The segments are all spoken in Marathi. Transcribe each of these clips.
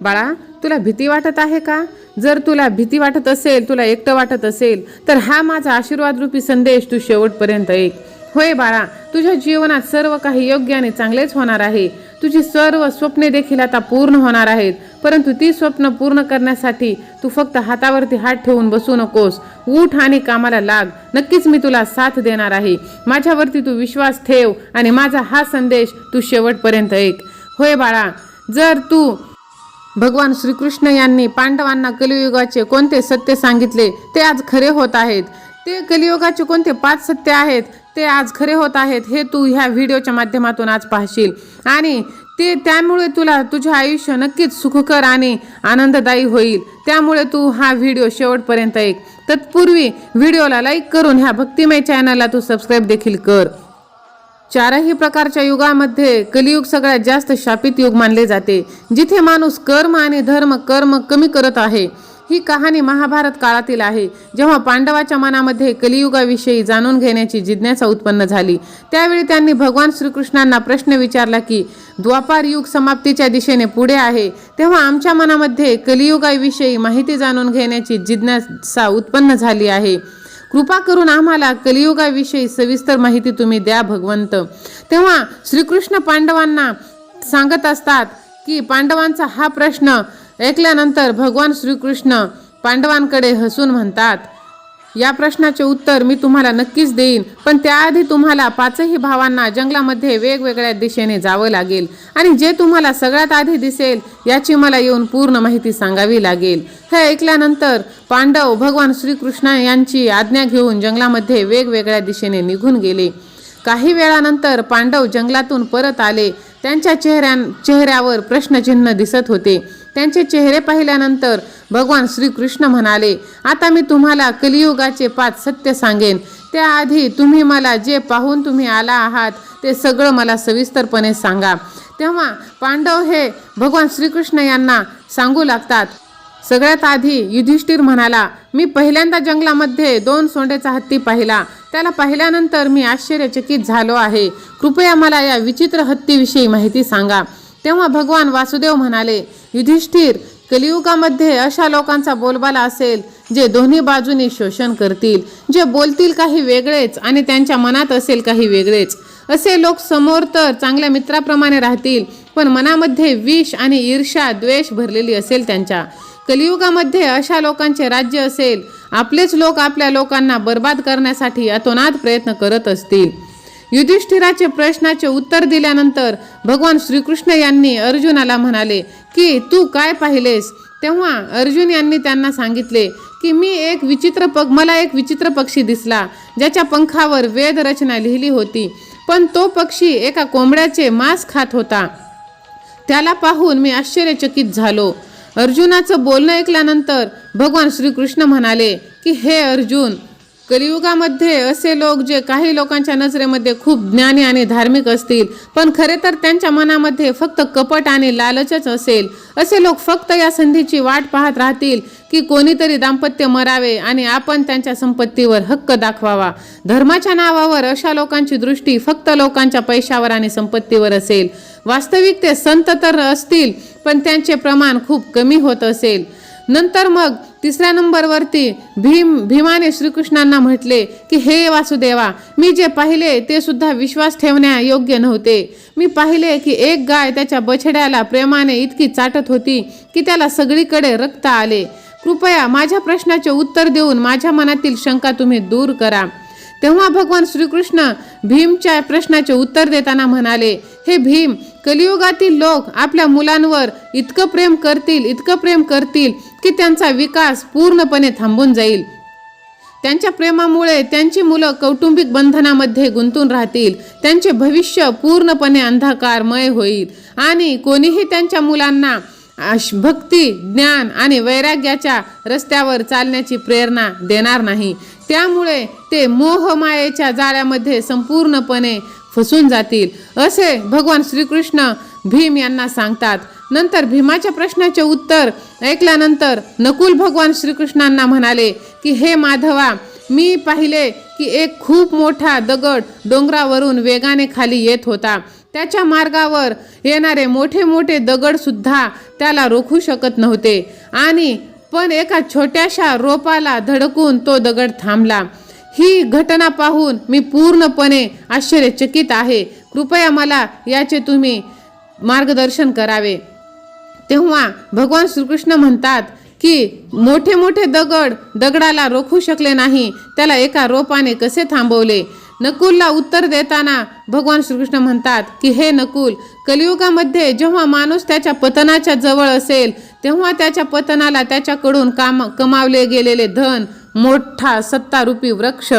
बाळा तुला भीती वाटत आहे का? जर तुला भीती वाटत असेल तुला एकटं वाटत असेल तर हा माझा आशीर्वाद रूपी संदेश तू शेवटपर्यंत ऐक. होय बाळा तुझ्या जीवनात सर्व काही योग्य आणि चांगलेच होणार आहे. तुझी सर्व स्वप्ने देखील आता पूर्ण होणार आहेत. परंतु ती स्वप्न पूर्ण करण्यासाठी तू फक्त हातावरती हात ठेवून बसू नकोस. उठ आणि कामाला लाग. नक्कीच मी तुला साथ देणार आहे. माझ्यावरती तू विश्वास ठेव आणि माझा हा संदेश तू शेवटपर्यंत ऐक. होय बाळा जर तू भगवान श्रीकृष्ण यांनी पांडवांना कलियुगाचे कोणते सत्य सांगितले ते आज खरे होत आहेत. ते कलियुगाचे कोणते पाच सत्य आहेत ते आज खरे होत आहेत हे तू ह्या व्हिडिओच्या माध्यमातून आज पाहशील. आणि ते त्यामुळे तुला तुझे आयुष्य नक्कीच सुखकर आणि आनंददायी होईल. त्यामुळे तू हा व्हिडिओ शेवटपर्यंत ऐक. तत्पूर्वी व्हिडिओला लाईक करून ह्या भक्तिमय चॅनलला तू सबस्क्राईब देखील कर. चारही प्रकारच्या युगामध्ये कलियुग सगळ्यात जास्त शापित युग मानले जाते जिथे माणूस कर्म आणि धर्म कर्म कमी करत आहे. ही कहाणी महाभारत काळातील आहे जेव्हा पांडवाच्या मनामध्ये कलियुगाविषयी जाणून घेण्याची जिज्ञासा उत्पन्न झाली. त्यावेळी त्यांनी भगवान श्रीकृष्णांना प्रश्न विचारला की द्वापार युग समाप्तीच्या दिशेने पुढे आहे तेव्हा आमच्या मनामध्ये कलियुगाविषयी माहिती जाणून घेण्याची जिज्ञासा उत्पन्न झाली आहे. कृपा करून आम्हाला कलियुगाविषयी सविस्तर माहिती तुम्ही द्या भगवंत. तेव्हा श्रीकृष्ण पांडवांना सांगत असतात की पांडवांचा हा प्रश्न ऐकल्यानंतर भगवान श्रीकृष्ण पांडवांकडे हसून म्हणतात या प्रश्नाचे उत्तर मी तुम्हाला नक्कीच देईन पण त्याआधी तुम्हाला पाचही भावांना जंगलामध्ये वेगवेगळ्या दिशेने जावं लागेल. आणि जे तुम्हाला सगळ्यात आधी दिसेल याची मला येऊन पूर्ण माहिती सांगावी लागेल. हे ऐकल्यानंतर पांडव भगवान श्रीकृष्ण यांची आज्ञा घेऊन जंगलामध्ये वेगवेगळ्या दिशेने निघून गेले. काही वेळानंतर पांडव जंगलातून परत आले. त्यांच्या चेहऱ्या चेहऱ्यावर प्रश्नचिन्ह दिसत होते. त्यांचे चेहरे पाहिल्यानंतर भगवान श्रीकृष्ण म्हणाले आता मी तुम्हाला कलियुगाचे पाच सत्य सांगेन. त्याआधी तुम्ही मला जे पाहून तुम्ही आला आहात ते सगळं मला सविस्तरपणे सांगा. तेव्हा पांडव हे भगवान श्रीकृष्ण यांना सांगू लागतात. सगळ्यात आधी युधिष्ठिर म्हणाला मी पहिल्यांदा जंगलामध्ये दोन सोंडेचा हत्ती पाहिला. त्याला पाहिल्यानंतर मी आश्चर्यचकित झालो आहे. कृपया मला या विचित्र हत्तीविषयी माहिती सांगा. तेव्हा भगवान वासुदेव म्हणाले युधिष्ठिर कलियुगामध्ये अशा लोकांचा बोलबाला असेल जे दोन्ही बाजूनी शोषण करतील जे बोलतील काही वेगळेच आणि त्यांच्या मनात असेल काही वेगळेच. असे लोक समोर तर चांगल्या मित्राप्रमाणे राहतील पण मनामध्ये विष आणि ईर्षा द्वेष भरलेली असेल त्यांच्या. कलियुगामध्ये अशा लोकांचे राज्य असेल आपलेच लोक आपल्या लोकांना बर्बाद करण्यासाठी अतोनात प्रयत्न करत असतील. युधिष्ठिराचे प्रश्नाचे उत्तर दिल्यानंतर भगवान श्रीकृष्ण यांनी अर्जुनाला म्हणाले की तू काय पाहिलेस? तेव्हा अर्जुन यांनी त्यांना सांगितले की मी एक विचित्र पग मला एक विचित्र पक्षी दिसला ज्याच्या पंखावर वेद रचना लिहिली होती पण तो पक्षी एका कोंबड्याचे मांस खात होता. त्याला पाहून मी आश्चर्यचकित झालो. अर्जुनाचं बोलणं ऐकल्यानंतर भगवान श्रीकृष्ण म्हणाले की हे अर्जुन कलियुगामध्ये असे लोक जे काही लोकांच्या नजरेमध्ये खूप ज्ञानी आणि धार्मिक असतील पण खरे तर त्यांच्या मनामध्ये फक्त कपट आणि लालचच असेल. असे लोक फक्त या संधीची वाट पाहत राहतील की कोणीतरी दाम्पत्य मरावे आणि आपण त्यांच्या संपत्तीवर हक्क दाखवावा. धर्माच्या नावावर अशा लोकांची दृष्टी फक्त लोकांच्या पैशावर आणि संपत्तीवर असेल. वास्तविक ते संत तर असतील पण त्यांचे प्रमाण खूप कमी होत असेल. नंतर मग तिसऱ्या नंबरवरती भीम भीमाने श्रीकृष्णांना म्हटले की हे वासुदेवा मी जे पाहिले ते सुद्धा विश्वास ठेवण्या योग्य नव्हते. मी पाहिले की एक गाय त्याच्या बछड्याला प्रेमाने इतकी चाटत होती की त्याला सगळीकडे रक्त आले. कृपया माझ्या प्रश्नाचे उत्तर देऊन माझ्या मनातील शंका तुम्ही दूर करा. तेव्हा भगवान श्रीकृष्ण भीमच्या प्रश्नाचे उत्तर देताना म्हणाले हे भीम कलियुगातील लोक आपल्या मुलांवर इतकं प्रेम करतील इतकं प्रेम करतील की त्यांचा विकास पूर्णपणे थांबून जाईल. त्यांच्या प्रेमामुळे त्यांची मुलं कौटुंबिक बंधनामध्ये गुंतून राहतील. त्यांचे भविष्य पूर्णपणे अंधकारमय होईल. आणि कोणीही त्यांच्या मुलांना भक्ती ज्ञान आणि वैराग्याच्या रस्त्यावर चालण्याची प्रेरणा देणार नाही. त्यामुळे ते मोहमायेच्या जाळ्यामध्ये संपूर्णपणे फसून जातील. असे भगवान श्रीकृष्ण भीम यांना सांगतात नंतर भीमाच्या प्रश्नाचे उत्तर ऐकल्यानंतर नकुल भगवान श्रीकृष्णांना म्हणाले की हे माधवा मी पाहिले की एक खूप मोठा दगड डोंगरावरून वेगाने खाली येत होता. त्याच्या मार्गावर येणारे मोठे मोठे दगडसुद्धा त्याला रोखू शकत नव्हते. आणि पण एका छोट्याशा रोपाला धडकून तो दगड थांबला. ही घटना पाहून मी पूर्णपणे आश्चर्यचकित आहे. कृपया मला याचे तुम्ही मार्गदर्शन करावे. तेव्हा भगवान श्रीकृष्ण म्हणतात की मोठे मोठे दगड दगडाला रोखू शकले नाही. त्याला एका रोपाने कसे थांबवले? नकुलला उत्तर देताना भगवान श्रीकृष्ण म्हणतात की हे नकुल कलियुगामध्ये जेव्हा माणूस त्याच्या पतनाच्या जवळ असेल तेव्हा त्याच्या पतनाला त्याच्याकडून काम कमावले गेलेले धन मोठा सत्तारूपी वृक्ष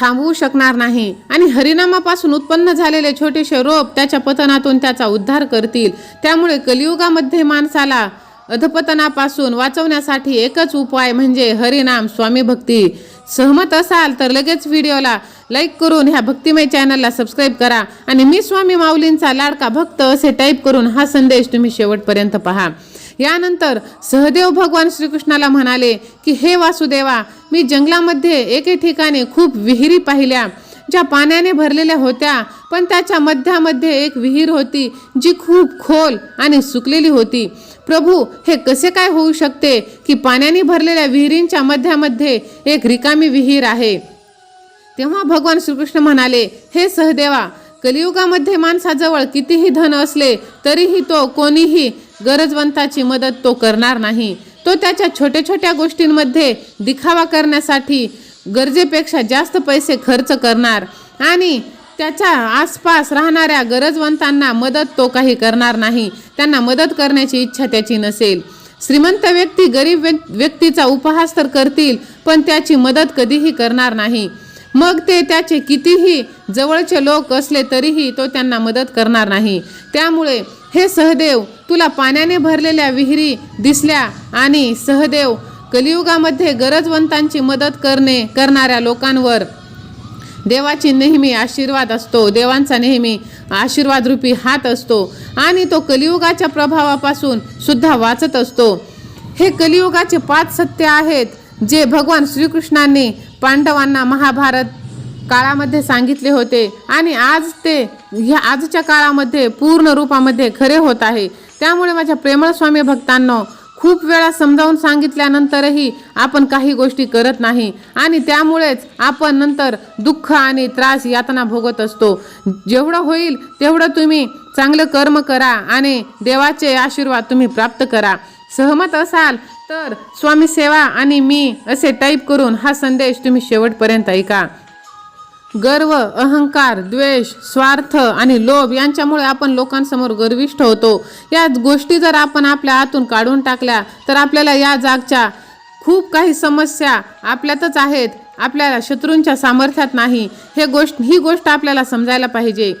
थांबवू शकणार नाही. आणि हरिनामापासून उत्पन्न झालेले छोटेसे रोप त्याच्या पतनातून त्याचा उद्धार करतील. त्यामुळे कलियुगामध्ये माणसाला अधपतनापासून वाचवण्यासाठी एकच उपाय म्हणजे हरिनाम स्वामी भक्ती. सहमत असाल तर लगेच व्हिडिओला लाईक करून ह्या भक्तिमय चॅनलला सबस्क्राईब करा. आणि मी स्वामी माऊलींचा लाडका भक्त असे टाईप करून हा संदेश तुम्ही शेवटपर्यंत पहा. यानंतर सहदेव भगवान श्रीकृष्णाला म्हणाले की हे वासुदेवा मी जंगलामध्ये एके ठिकाणी खूप विहिरी पाहिल्या ज्या पाण्याने भरलेल्या होत्या पण त्याच्या मध्यामध्ये एक विहीर होती जी खूप खोल आणि सुकलेली होती. प्रभू हे कसे काय होऊ शकते की पाण्याने भरलेल्या विहिरींच्या मध्यामध्ये एक रिकामी विहीर आहे? तेव्हा भगवान श्रीकृष्ण म्हणाले हे सहदेवा कलियुगामध्ये माणसाजवळ कितीही धन असले तरीही तो कोणीही गरजवंताची मदत तो करणार नाही. तो त्याच्या छोट्या छोट्या गोष्टींमध्ये दिखावा करण्यासाठी गरजेपेक्षा जास्त पैसे खर्च करणार आणि त्याच्या आसपास राहणाऱ्या गरजवंतांना मदत तो काही करणार नाही. त्यांना मदत करण्याची इच्छा त्याची नसेल. श्रीमंत व्यक्ती गरीब व्यक्तीचा उपहास तर करतील पण त्याची मदत कधीही करणार नाही. मग ते त्याचे कितीही जवळचे लोक असले तरीही तो त्यांना मदत करणार नाही. त्यामुळे हे सहदेव तुला पाण्याने भरलेल्या विहिरी दिसल्या आणि सहदेव कलियुगामध्ये गरजवंतांची मदत करणे करणाऱ्या लोकांवर देवाची नेहमी आशीर्वाद असतो. देवांचा नेहमी आशीर्वाद रूपी हात असतो आणि तो कलियुगाच्या प्रभावापासून सुद्धा वाचत असतो. हे कलियुगाचे पाच सत्य आहेत जे भगवान श्रीकृष्णांनी पांडवांना महाभारत काळामध्ये सांगितले होते आणि आज ते ह्या आजच्या काळामध्ये पूर्ण रूपामध्ये खरे होत आहे. त्यामुळे माझ्या प्रेमळ स्वामी भक्तांनो खूप वेळा समजावून सांगितल्यानंतरही आपण काही गोष्टी करत नाही आणि त्यामुळेच आपण नंतर दुःख आणि त्रास यातना भोगत असतो. जेवढं होईल तेवढं तुम्ही चांगलं कर्म करा आणि देवाचे आशीर्वाद तुम्ही प्राप्त करा. सहमत असाल तर स्वामी सेवा आणि मी असे टाईप करून हा संदेश तुम्ही शेवटपर्यंत ऐका. गर्व अहंकार द्वेष स्वार्थ आणि लोभ यांच्यामुळे आपण लोकांसमोर गर्विष्ठ होतो. या गोष्टी जर आपण आपल्या आतून काढून टाकल्या तर आपल्याला या जागच्या खूप काही समस्या आपल्यातच आहेत. आपल्याला शत्रूंच्या सामर्थ्यात नाही. हे गोष्ट ही गोष्ट आपल्याला समजायला पाहिजे.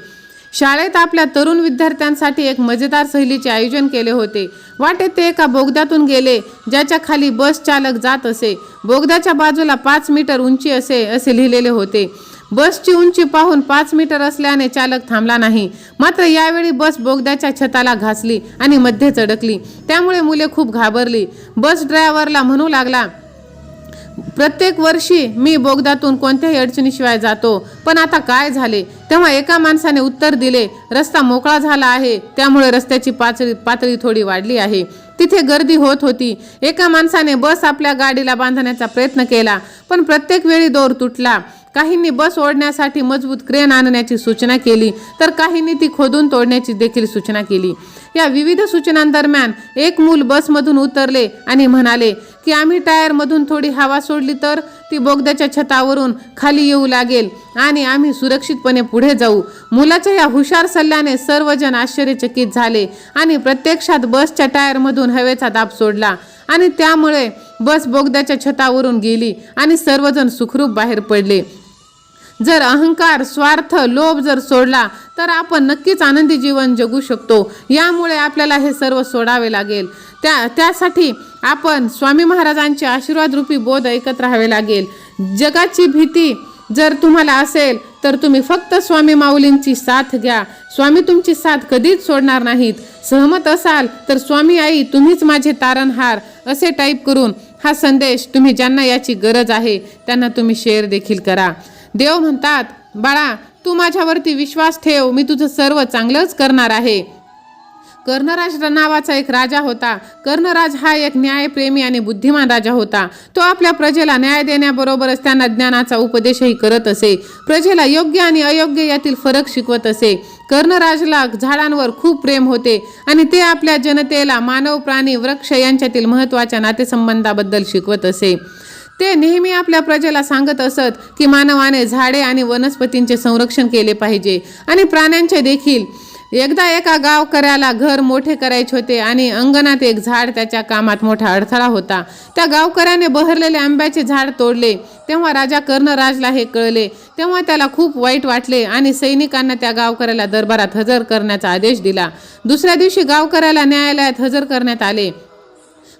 शाळेत आपल्या तरुण विद्यार्थ्यांसाठी एक मजेदार सहलीचे आयोजन केले होते. वाटेत ते एका बोगद्यातून गेले ज्याच्या खाली बस चालक जात असे. बोगद्याच्या बाजूला पाच मीटर उंची असे असे लिहिलेले होते. बसची उंची पाहून पाच मीटर असल्याने चालक थांबला नाही. मात्र यावेळी बस बोगद्याच्या छताला घासली आणि मध्ये अडकली. त्यामुळे मुले खूप घाबरली. बस ड्रायव्हरला म्हणू लागला प्रत्येक वर्षी मी बोगद्यातून कोणत्याही अडचणीशिवाय जातो. पण आता काय झाले? तेव्हा एका माणसाने उत्तर दिले रस्ता मोकळा झाला आहे. त्यामुळे रस्त्याची पातळी पातळी थोडी वाढली आहे. तिथे गर्दी होत होती. एका माणसाने बस आपल्या गाडीला बांधण्याचा प्रयत्न केला पण प्रत्येक वेळी दोर तुटला. काहींनी बस ओढण्यासाठी मजबूत क्रेन आणण्याची सूचना केली तर काहींनी ती खोदून तोडण्याची देखील सूचना केली. या विविध सूचनांदरम्यान एक मूल बसमधून उतरले आणि म्हणाले की आम्ही टायरमधून थोडी हवा सोडली तर ती बोगद्याच्या छतावरून खाली येऊ लागेल आणि आम्ही सुरक्षितपणे पुढे जाऊ. मुलाच्या या हुशार सल्ल्याने सर्वजण आश्चर्यचकित झाले आणि प्रत्यक्षात बसच्या टायरमधून हवेचा दाब सोडला आणि त्यामुळे बस बोगद्याच्या छतावरून गेली आणि सर्वजण सुखरूप बाहेर पडले. जर अहंकार स्वार्थ लोभ जर सोडला तर आपण नक्कीच आनंदी जीवन जगू शकतो. यामुळे आपल्याला हे सर्व सोडावे लागेल. त्या त्यासाठी आपण स्वामी महाराजांचे आशीर्वाद रूपी बोध ऐकत राहावे लागेल. जगाची भीती जर तुम्हाला असेल तर तुम्ही फक्त स्वामी माऊलींची साथ घ्या. स्वामी तुमची साथ कधीच सोडणार नाहीत. सहमत असाल तर स्वामी आई तुम्हीच माझे तारणहार असे टाईप करून हा संदेश तुम्ही ज्यांना याची गरज आहे त्यांना तुम्ही शेअर देखील करा. देव म्हणतात बाळा तू माझ्यावरती विश्वास ठेव मी तुझं सर्व चांगलंच करणार आहे. कर्णराज नावाचा एक राजा होता. कर्णराज हा एक न्यायप्रेमी आणि बुद्धिमान राजा होता. तो आपल्या प्रजेला न्याय देण्याबरोबरच त्यांना ज्ञानाचा उपदेशही करत असे. प्रजेला योग्य आणि अयोग्य यातील फरक शिकवत असे. कर्णराजला झाडांवर खूप प्रेम होते आणि ते आपल्या जनतेला मानव प्राणी वृक्ष यांच्यातील महत्त्वाच्या नातेसंबंधाबद्दल शिकवत असे. ते नेहमी आपल्या प्रजेला सांगत असत की मानवाने झाडे आणि वनस्पतींचे संरक्षण केले पाहिजे. आणि प्राण्यांचे देखील. एकदा एका गावकऱ्याला घर मोठे करायचे होते आणि अंगणात एक झाड त्याच्या कामात मोठा अडथळा होता. त्या गावकऱ्याने बहरलेले आंब्याचे झाड तोडले. तेव्हा राजा कर्णराजला हे कळले. तेव्हा त्याला खूप वाईट वाटले आणि सैनिकांना त्या गावकऱ्याला दरबारात हजर करण्याचा आदेश दिला. दुसऱ्या दिवशी गावकऱ्याला न्यायालयात हजर करण्यात आले.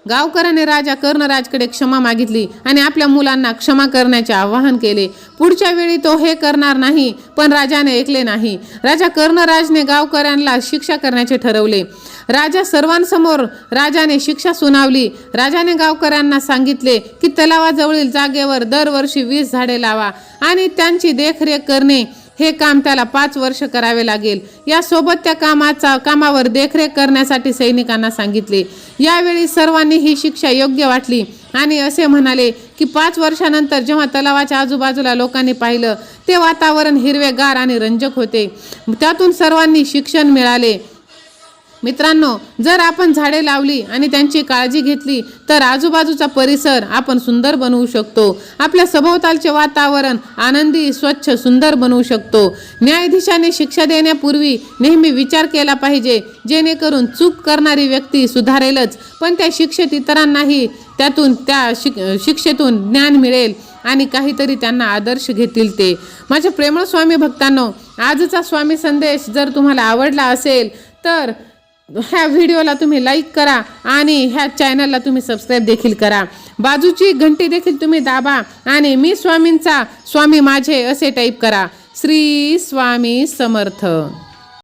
गावकऱ्याने राजा कर्णराजकडे क्षमा मागितली आणि आपल्या मुलांना क्षमा करण्याचे आवाहन केले. पुढच्या वेळी तो हे करणार नाही पण राजाने ऐकले नाही. राजा कर्णराजने गावकऱ्यांना शिक्षा करण्याचे ठरवले. राजा सर्वांसमोर राजाने शिक्षा सुनावली. राजाने गावकऱ्यांना सांगितले की तलावाजवळील जागेवर दरवर्षी वीस झाडे लावा आणि त्यांची देखरेख करणे. हे काम त्याला पाच वर्ष करावे लागेल. यासोबत त्या कामाचा कामावर देखरेख करण्यासाठी सैनिकांना सांगितले. यावेळी सर्वांनी ही शिक्षा योग्य वाटली आणि असे म्हणाले की पाच वर्षानंतर जेव्हा तलावाच्या आजूबाजूला लोकांनी पाहिलं ते वातावरण हिरवेगार आणि रंजक होते. त्यातून सर्वांनी शिक्षण मिळाले. मित्रांनो जर आपण झाडे लावली आणि त्यांची काळजी घेतली तर आजूबाजूचा परिसर आपण सुंदर बनवू शकतो. आपल्या सभोवतालचे वातावरण आनंदी स्वच्छ सुंदर बनवू शकतो. न्यायाधीशाने शिक्षा देण्यापूर्वी नेहमी विचार केला पाहिजे जेणेकरून चूक करणारी व्यक्ती सुधारेलच. पण त्या शिक्षेत इतरांनाही त्यातून त्या शिक शिक्षेतून ज्ञान मिळेल आणि काहीतरी त्यांना आदर्श घेतील ते. माझ्या प्रेमळ स्वामी भक्तांनो आजचा स्वामी संदेश जर तुम्हाला आवडला असेल तर ह्या व्हिडिओला तुम्ही लाईक करा आणि ह्या चॅनलला तुम्ही सबस्क्राईब देखील करा. बाजूची घंटी देखील तुम्ही दाबा आणि मी स्वामींचा स्वामी माझे असे टाईप करा. श्री स्वामी समर्थ.